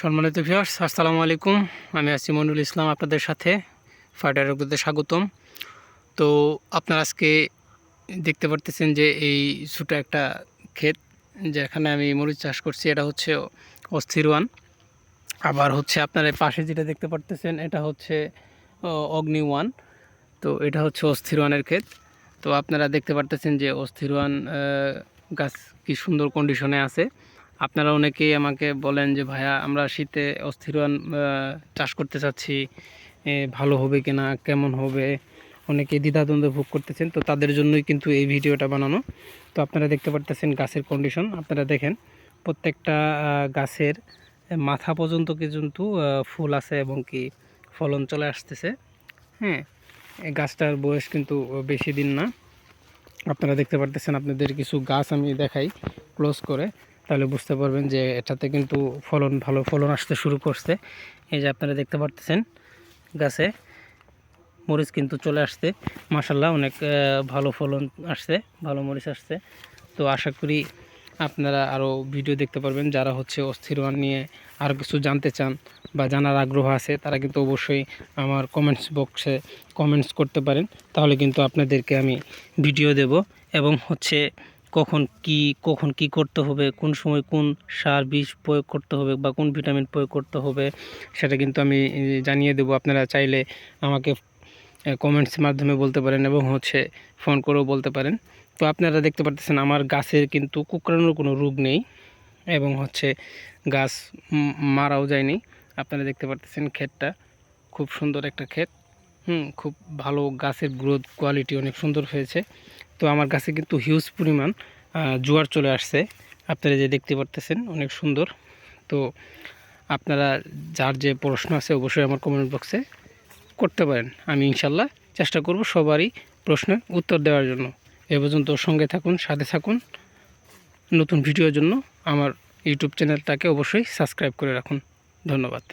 সম্মানিত ভিউয়ার্স আসসালামু আলাইকুম। আমি আছি মনুল ইসলাম, আপনাদের সাথে ফাইটার রোগীদের স্বাগতম। তো আপনারা আজকে দেখতে পারতেছেন যে এই ছোটো একটা ক্ষেত যেখানে আমি মরিচ চাষ করছি, এটা হচ্ছে অস্থির ওয়ান। আবার হচ্ছে আপনার পাশে যেটা দেখতে পারতেছেন, এটা হচ্ছে অগ্নি ওয়ান। তো এটা হচ্ছে অস্থির ওয়ানের ক্ষেত। তো আপনারা দেখতে পারতেছেন যে অস্থির ওয়ান গাছ কি সুন্দর কন্ডিশনে আছে। আপনারা অনেকেই আমাকে বলেন যে, ভাইয়া, আমরা শীতে অস্থিরওয়ান চাষ করতে চাচ্ছি ভালো হবে কিনা, কেমন হবে? অনেকে দ্বিধাদ্বন্দ্ব ভোগ করতেছেন, তো তাদের জন্যই কিন্তু এই ভিডিওটা বানানো। তো আপনারা দেখতে পারতেছেন গাছের কন্ডিশন আপনারা দেখেন, প্রত্যেকটা গাছের মাথা পর্যন্ত কিন্তু ফুল আছে এবং কি ফলন চলে আসতেছে। হ্যাঁ গাছটার বয়স কিন্তু বেশি দিন না। আপনারা দেখতে পারতেছেন, আপনাদের কিছু গাছ আমি দেখাই ক্লোজ করে। তাহলে বুঝতে পারবেন যে এটাতে কিন্তু ফলন, ভালো ফলন আসতে শুরু করছে। এই যে আপনারা দেখতে পারতেছেন, গাছে মরিচ কিন্তু চলে আসছে। মাসাল্লাহ অনেক ভালো ফলন আসছে, ভালো মরিচ আসছে। তো আশা করি আপনারা আরও ভিডিও দেখতে পারবেন। যারা হচ্ছে অস্থির ওয়ান নিয়ে আরও কিছু জানতে চান বা জানার আগ্রহ আছে, তারা কিন্তু অবশ্যই আমার কমেন্টস বক্সে কমেন্টস করতে পারেন। তাহলে কিন্তু আপনাদেরকে আমি ভিডিও দেব এবং হচ্ছে কখন কি কখন কি করতে হবে, কোন সময় কোন সার বিষ প্রয়োগ করতে হবে বা কোন ভিটামিন প্রয়োগ করতে হবে, সেটা কিন্তু আমি জানিয়ে দেব। আপনারা চাইলে আমাকে কমেন্টসের মাধ্যমে বলতে পারেন এবং হচ্ছে ফোন করেও বলতে পারেন। তো আপনারা দেখতে পারতেছেন আমার গাছের কিন্তু কুকরানোর কোনো রোগ নেই এবং হচ্ছে গাছ মারাও যায়নি। আপনারা দেখতে পারতেছেন ক্ষেতটা, খুব সুন্দর একটা ক্ষেত। হুম, খুব ভালো গাছের গ্রোথ কোয়ালিটি অনেক সুন্দর হয়েছে। তো আমার কাছে কিন্তু হিউজ পরিমাণ জোয়ার চলে আসছে। আপনারা যে দেখতে পারতেছেন, অনেক সুন্দর। তো আপনারা যার যে প্রশ্ন আছে অবশ্যই আমার কমেন্ট বক্সে করতে পারেন। আমি ইনশাল্লাহ চেষ্টা করব সবারই প্রশ্নের উত্তর দেওয়ার জন্য। এ পর্যন্ত সঙ্গে থাকুন, সাথে থাকুন। নতুন ভিডিওর জন্য আমার ইউটিউব চ্যানেলটাকে অবশ্যই সাবস্ক্রাইব করে রাখুন। ধন্যবাদ।